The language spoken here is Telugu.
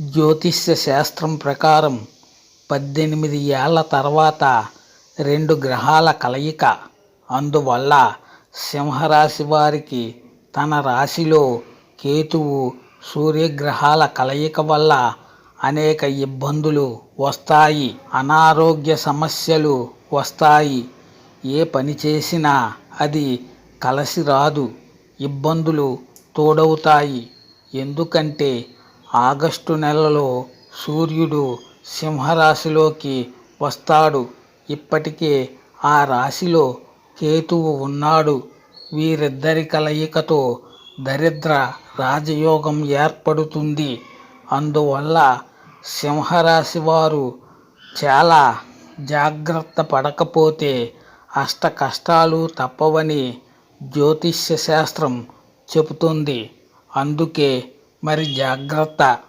జ్యోతిష్య శాస్త్రం ప్రకారం పద్దెనిమిది ఏళ్ళ తర్వాత రెండు గ్రహాల కలయిక. అందువల్ల సింహరాశి వారికి తన రాశిలో కేతువు సూర్యగ్రహాల కలయిక వల్ల అనేక ఇబ్బందులు వస్తాయి అనారోగ్య సమస్యలు వస్తాయి. ఏ పని చేసినా అది కలిసి రాదు ఇబ్బందులు తోడవుతాయి. ఎందుకంటే ఆగస్టు నెలలో సూర్యుడు సింహరాశిలోకి వస్తాడు. ఇప్పటికే ఆ రాశిలో కేతువు ఉన్నాడు. వీరిద్దరి కలయికతో దరిద్ర రాజయోగం ఏర్పడుతుంది. అందువల్ల సింహరాశి వారు చాలా జాగ్రత్త పడకపోతే అష్ట కష్టాలు తప్పవని జ్యోతిష్య శాస్త్రం చెబుతుంది. అందుకే మరి జాగ్రత్త.